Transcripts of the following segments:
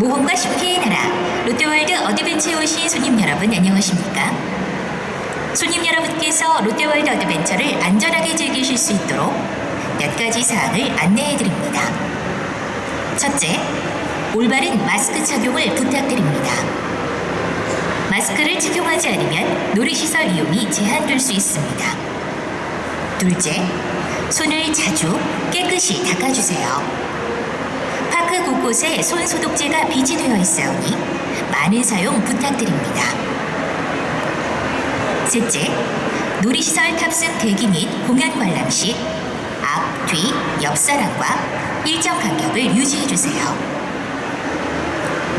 모험과 신비의 나라 롯데월드 어드벤처에 오신 손님 여러분 안녕하십니까? 손님 여러분께서 롯데월드 어드벤처를 안전하게 즐기실 수 있도록 몇 가지 사항을 안내해 드립니다. 첫째, 올바른 마스크 착용을 부탁드립니다. 마스크를 착용하지 않으면 놀이시설 이용이 제한될 수 있습니다. 둘째, 손을 자주 깨끗이 닦아주세요. 파크 곳곳에 손 소독제가 비치되어 있사오니 많은 사용 부탁드립니다. 셋째, 놀이시설 탑승 대기 및 공연 관람 시 앞, 뒤, 옆 사람과 일정 간격을 유지해주세요.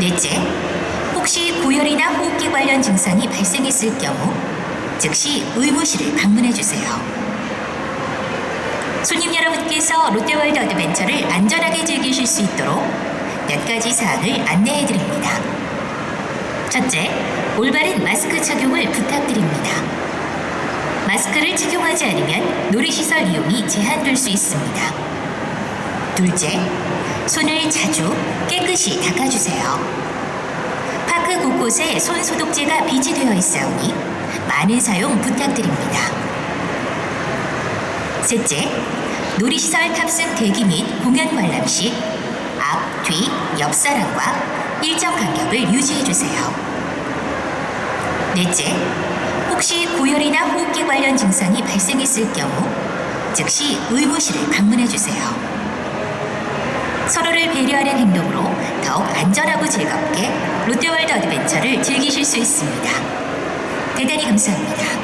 넷째, 혹시 고열이나 호흡기 관련 증상이 발생했을 경우 즉시 의무실을 방문해주세요. 손님 여러분께서 롯데월드 어드벤처를 안전하게 즐기실 수 있도록 몇 가지 사항을 안내해 드립니다. 첫째, 올바른 마스크 착용을 부탁드립니다. 마스크를 착용하지 않으면 놀이시설 이용이 제한될 수 있습니다. 둘째, 손을 자주 깨끗이 닦아주세요. 파크 곳곳에 손 소독제가 비치되어 있사오니 많은 사용 부탁드립니다. 셋째, 놀이시설 탑승 대기 및 공연 관람 시 앞, 뒤, 옆 사람과 일정 간격을 유지해 주세요. 넷째, 혹시 고열이나 호흡기 관련 증상이 발생했을 경우 즉시 의무실을 방문해 주세요. 서로를 배려하는 행동으로 더욱 안전하고 즐겁게 롯데월드 어드벤처를 즐기실 수 있습니다. 대단히 감사합니다.